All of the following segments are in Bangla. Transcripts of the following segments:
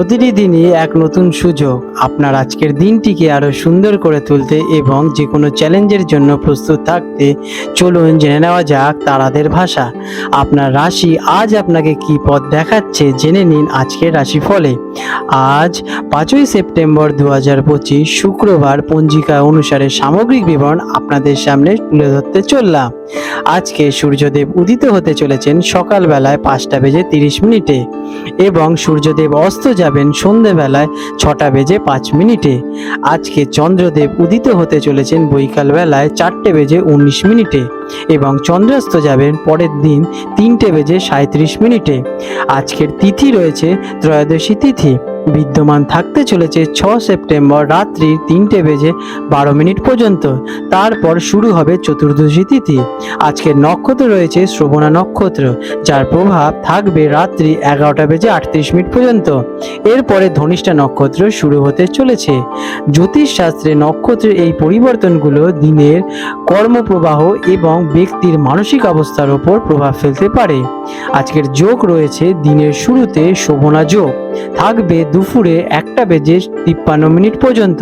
প্রতিটি দিনই এক নতুন সুযোগ। আপনার আজকের দিনটিকে আরও সুন্দর করে তুলতে এবং যে কোনো চ্যালেঞ্জের জন্য প্রস্তুত থাকতে চলুন জেনে নেওয়া যাক তারাদের ভাষা। আপনার রাশি আজ আপনাকে কি পথ দেখাচ্ছে জেনে নিন আজকের রাশি ফলে আজ পাঁচই সেপ্টেম্বর দু হাজার পঁচিশ শুক্রবার পঞ্জিকা অনুসারে সামগ্রিক বিবরণ আপনাদের সামনে তুলে ধরতে চললাম। আজকে সূর্যদেব উদিত হতে চলেছেন সকালবেলায় পাঁচটা বেজে তিরিশ মিনিটে এবং সূর্যদেব অস্ত যাবেন সন্ধেবেলায় ছটা বেজে পাঁচ মিনিটে। আজকে চন্দ্রদেব উদিত হতে চলেছেন বৈকালবেলায় চারটে বেজে উনিশ মিনিটে এবং চন্দ্রাস্ত যাবেন পরের দিন তিনটে বেজে সাঁত্রিশ মিনিটে। আজকের তিথি রয়েছে ত্রয়োদশী তিথি। বিদ্যমান থাকতে চলেছে ছ সেপ্টেম্বর রাত্রি তিনটে বেজে বারো মিনিট পর্যন্ত। তারপর শুরু হবে চতুর্দশী তিথি। আজকের নক্ষত্র রয়েছে শ্রবণা নক্ষত্র, যার প্রভাব থাকবে রাত্রি এগারোটা বেজে আটত্রিশ মিনিট পর্যন্ত। এরপরে ধনিষ্ঠা নক্ষত্র শুরু হতে চলেছে। জ্যোতিষ শাস্ত্রে নক্ষত্রের এই পরিবর্তনগুলো দিনের কর্মপ্রবাহ এবং ব্যক্তির মানসিক অবস্থার ওপর প্রভাব ফেলতে পারে। আজকের যোগ রয়েছে দিনের শুরুতে শোভনা যোগ। থাকবে দুপুরে একটা বেজে তিপ্পান্ন মিনিট পর্যন্ত।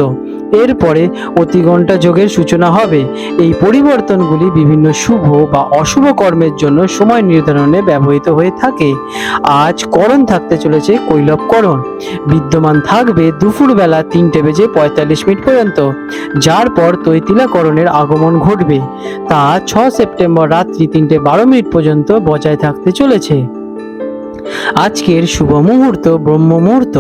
এরপরে অতিঘণ্টা যোগের সূচনা হবে। এই পরিবর্তনগুলি বিভিন্ন শুভ বা অশুভ কর্মের জন্য সময় নির্ধারণে ব্যবহৃত হয়ে থাকে। আজ করণ থাকতে চলেছে কৈলবকরণ। বিদ্যমান থাকবে দুপুরবেলা তিনটে বেজে পঁয়তাল্লিশ মিনিট পর্যন্ত, যার পর তৈতিলাকরণের আগমন ঘটবে। তা ছ সেপ্টেম্বর রাত্রি তিনটে বারো মিনিট পর্যন্ত বজায় থাকতে চলেছে। আজকের শুভ মুহূর্ত, ব্রহ্ম মুহূর্ত।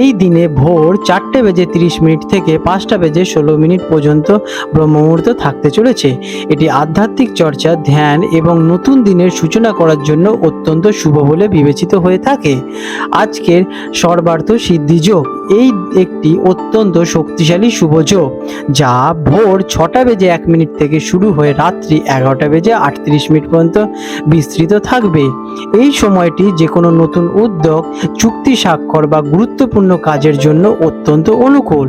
এই দিনে ভোর চারটে বেজে তিরিশ মিনিট থেকে পাঁচটা বেজে ষোলো মিনিট পর্যন্ত ব্রহ্ম মুহূর্ত থাকতে চলেছে। এটি আধ্যাত্মিক চর্চা, ধ্যান এবং নতুন দিনের সূচনা করার জন্য অত্যন্ত শুভ বলে বিবেচিত হয়ে থাকে। আজকের সর্বার্থ সিদ্ধি যোগ। এই একটি অত্যন্ত শক্তিশালী শুভ যোগ, যা ভোর ছটা বেজে এক মিনিট থেকে শুরু হয়ে রাত্রি এগারোটা বেজে আটত্রিশ মিনিট পর্যন্ত বিস্তৃত থাকবে। এই সময়টি যে কোনো নতুন উদ্যোগ, চুক্তি স্বাক্ষর বা গুরুত্বপূর্ণ কাজের জন্য অত্যন্ত অনুকূল।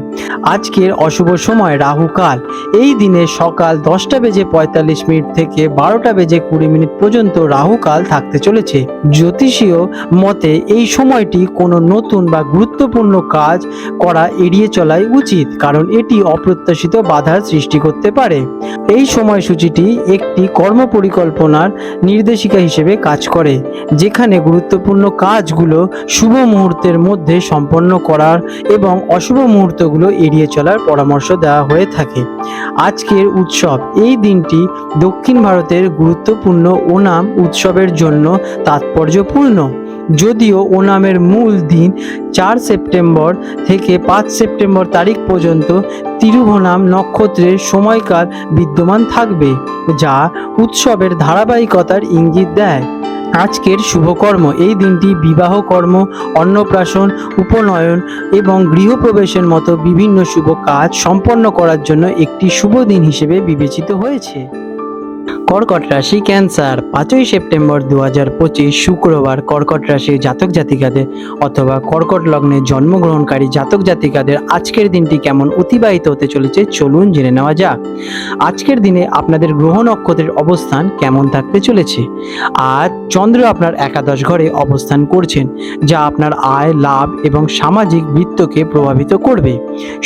আজকের অশুভ সময় রাহুকাল এই দিনে সকাল দশটা বেজে পঁয়তাল্লিশ মিনিট থেকে বারোটা বেজে কুড়ি মিনিট পর্যন্ত রাহুকাল থাকতে চলেছে। জ্যোতিষীয় মতে এই সময়টি কোনো নতুন বা গুরুত্বপূর্ণ কাজ করা এড়িয়ে চলাই উচিত, কারণ এটি অপ্রত্যাশিত বাধার সৃষ্টি করতে পারে। এই সময়সূচিটি একটি কর্ম পরিকল্পনার নির্দেশিকা হিসেবে কাজ করে, যেখানে গুরুত্বপূর্ণ কাজগুলো শুভ মুহূর্তের মধ্যে সম্পন্ন করার এবং অশুভ মুহূর্তগুলো এড়িয়ে চলার পরামর্শ দেওয়া হয়ে থাকে। আজকের উৎসব, এই দিনটি দক্ষিণ ভারতের গুরুত্বপূর্ণ ওনাম উৎসবের জন্য তাৎপর্যপূর্ণ। যদিও ওনামের মূল দিন চার সেপ্টেম্বর থেকে পাঁচ সেপ্টেম্বর তারিখ পর্যন্ত তিরুভনাম নক্ষত্রের সময়কাল বিদ্যমান থাকবে, যা উৎসবের ধারাবাহিকতার ইঙ্গিত দেয়। আজকের শুভকর্ম। এই দিনটি বিবাহ কর্ম, অন্নপ্রাশন, উপনয়ন এবং গৃহপ্রবেশের মতো বিভিন্ন শুভ কাজ সম্পন্ন করার জন্য একটি শুভ দিন হিসেবে বিবেচিত হয়েছে। কর্কট রাশি ক্যান্সার। পাঁচই সেপ্টেম্বর দু হাজার পঁচিশ শুক্রবার কর্কট রাশির জাতক জাতিকাদের অথবা কর্কট লগ্নে জন্মগ্রহণকারী জাতক জাতিকাদের আজকের দিনটি কেমন অতিবাহিত হতে চলেছে চলুন জেনে নেওয়া যাক। আজকের দিনে আপনাদের গ্রহ নক্ষত্রের অবস্থান কেমন থাকতে চলেছে? আজ চন্দ্র আপনার একাদশ ঘরে অবস্থান করছেন, যা আপনার আয়, লাভ এবং সামাজিক বৃত্তকে প্রভাবিত করবে।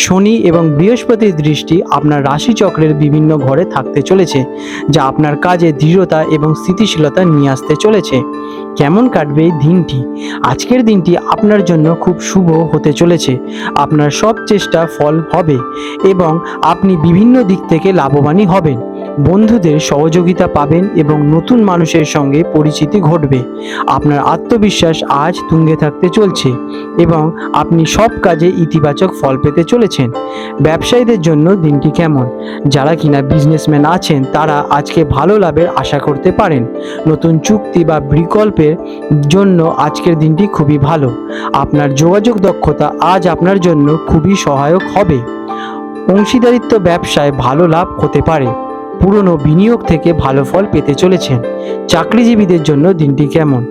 শনি এবং বৃহস্পতির দৃষ্টি আপনার রাশিচক্রের বিভিন্ন ঘরে থাকতে চলেছে, যা আপনার কাজে দৃঢ়তা এবং স্থিতিশীলতা নিয়ে আসতে চলেছে। কেমন কাটবে এই দিনটি? আজকের দিনটি আপনার জন্য খুব শুভ হতে চলেছে। আপনার সব চেষ্টা ফল হবে এবং আপনি বিভিন্ন দিক থেকে লাভবানই হবেন। বন্ধুদের সহযোগিতা পাবেন এবং নতুন মানুষের সঙ্গে পরিচিতি ঘটবে। আপনার আত্মবিশ্বাস আজ তুঙ্গে থাকতে চলছে এবং আপনি সব কাজে ইতিবাচক ফল পেতে চলেছেন। ব্যবসায়ীদের জন্য দিনটি কেমন? যারা কিনা বিজনেসম্যান আছেন, তারা আজকে ভালো লাভের আশা করতে পারেন। নতুন চুক্তি বা বিকল্পের জন্য আজকের দিনটি খুবই ভালো। আপনার যোগাযোগ দক্ষতা আজ আপনার জন্য খুবই সহায়ক হবে। অংশীদারিত্ব ব্যবসায় ভালো লাভ হতে পারে। পুরনো বিনিয়োগ থেকে ভালো ফল পেতে চলেছেন। চাকরিজীবীদের জন্য দিনটি কেমন?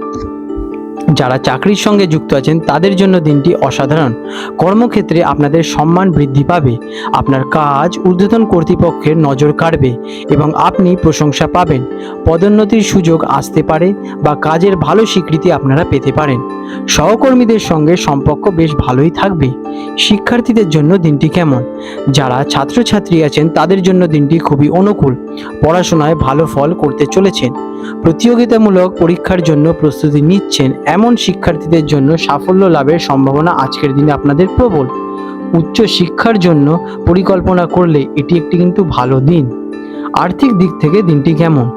যারা চাকরির সঙ্গে যুক্ত আছেন, তাদের জন্য দিনটি অসাধারণ। কর্মক্ষেত্রে আপনাদের সম্মান বৃদ্ধি পাবে। আপনার কাজ ঊর্ধ্বতন কর্তৃপক্ষের নজর কাড়বে এবং আপনি প্রশংসা পাবেন। পদোন্নতির সুযোগ আসতে পারে বা কাজের ভালো স্বীকৃতি আপনারা পেতে পারেন। সহকর্মীদের সঙ্গে সম্পর্ক বেশ ভালোই থাকবে। শিক্ষার্থীদের জন্য দিনটি কেমন? যারা ছাত্রছাত্রী আছেন, তাদের জন্য দিনটি খুবই অনুকূল। পড়াশোনায় ভালো ফল করতে চলেছেন। প্রতিযোগিতামূলক পরীক্ষার জন্য প্রস্তুতি নিচ্ছেন এমন শিক্ষার্থীদের জন্য সাফল্য লাভের সম্ভাবনা আজকের দিনে আপনাদের প্রবল। উচ্চ শিক্ষার জন্য পরিকল্পনা করলে এটি একটি কিন্তু ভালো দিন। আর্থিক দিক থেকে দিনটি কেমন?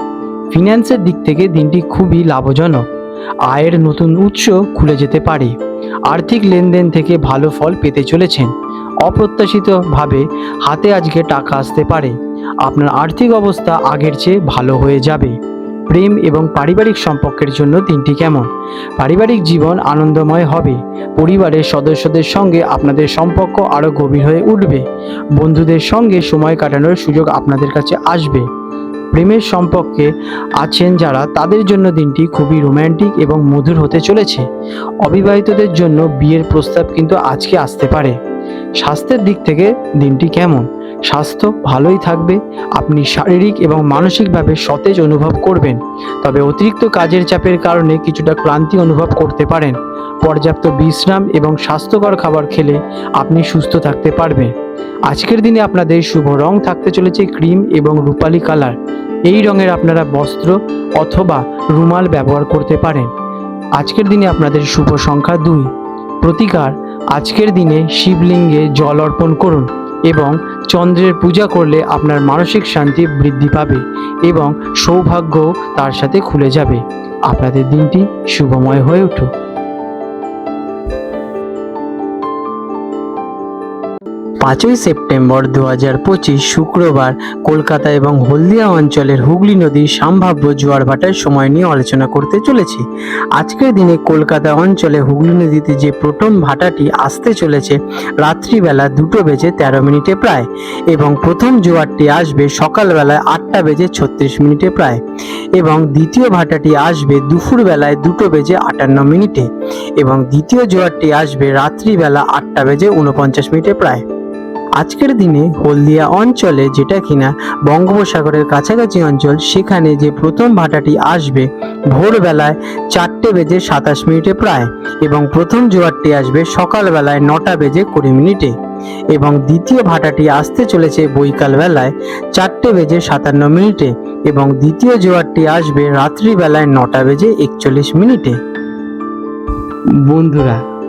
ফিন্যান্সের দিক থেকে দিনটি খুবই লাভজনক। আয়ের নতুন উৎস খুলে যেতে পারে। আর্থিক লেনদেন থেকে ভালো ফল পেতে চলেছেন। অপ্রত্যাশিতভাবে হাতে আজকে টাকা আসতে পারে। আপনার আর্থিক অবস্থা আগের চেয়ে ভালো হয়ে যাবে। প্রেম এবং পারিবারিক সম্পর্কের জন্য দিনটি কেমন? পারিবারিক জীবন আনন্দময় হবে। পরিবারের সদস্যদের সঙ্গে আপনাদের সম্পর্ক আরও গভীর হয়ে উঠবে। বন্ধুদের সঙ্গে সময় কাটানোর সুযোগ আপনাদের কাছে আসবে। প্রেমের সম্পর্কে আছেন যারা, তাদের জন্য দিনটি খুবই রোম্যান্টিক এবং মধুর হতে চলেছে। অবিবাহিতদের জন্য বিয়ের প্রস্তাব কিন্তু আজকে আসতে পারে। স্বাস্থ্যের দিক থেকে দিনটি কেমন? স্বাস্থ্য ভালোই থাকবে, আপনি শারীরিক এবং মানসিকভাবে সতেজ অনুভব করবেন। তবে অতিরিক্ত কাজের চাপের কারণে কিছুটা ক্লান্তি অনুভব করতে পারেন। পর্যাপ্ত বিশ্রাম এবং স্বাস্থ্যকর খাবার খেলে আপনি সুস্থ থাকতে পারবেন। আজকের দিনে আপনাদের শুভ রং থাকতে চলেছে ক্রিম এবং রূপালি কালার। এই রঙের আপনারা বস্ত্র অথবা রুমাল ব্যবহার করতে পারেন। আজকের দিনে আপনাদের শুভ সংখ্যা দুই। প্রতিকার, আজকের দিনে শিবলিঙ্গে জল অর্পণ করুন এবং চন্দ্রের পূজা করলে আপনার মানসিক শান্তি বৃদ্ধি পাবে এবং সৌভাগ্য তার সাথে খুলে যাবে। আপনাদের দিনটি শুভময় হয়ে উঠুক। পাঁচই সেপ্টেম্বর দু হাজার পঁচিশ শুক্রবার কলকাতা এবং হলদিয়া অঞ্চলের হুগলি নদীর সম্ভাব্য জোয়ার ভাটার সময় নিয়ে আলোচনা করতে চলেছি। আজকের দিনে কলকাতা অঞ্চলে হুগলি নদীতে যে প্রথম ভাটাটি আসতে চলেছে, রাত্রিবেলা দুটো বেজে তেরো মিনিটে প্রায় এবং প্রথম জোয়ারটি আসবে সকালবেলায় আটটা বেজে ছত্রিশ মিনিটে প্রায় এবং দ্বিতীয় ভাটাটি আসবে দুপুরবেলায় দুটো বেজে আটান্ন মিনিটে এবং দ্বিতীয় জোয়ারটি আসবে রাত্রিবেলা আটটা বেজে উনপঞ্চাশ মিনিটে প্রায়। আজকের দিনে হলদিয়া অঞ্চলে যেটা কিনা বঙ্গোপসাগরের কাছাকাছি অঞ্চল, সেখানে যে প্রথম ভাটাটি আসবে ভোরবেলায় চারটে বেজে সাতাশ মিনিটে প্রায় এবং প্রথম জোয়ারটি আসবে সকালবেলায় নটা বেজে কুড়ি মিনিটে এবং দ্বিতীয় ভাটাটি আসতে চলেছে বৈকালবেলায় চারটে বেজে সাতান্ন মিনিটে এবং দ্বিতীয় জোয়ারটি আসবে রাত্রিবেলায় নটা বেজে একচল্লিশ মিনিটে। বন্ধুরা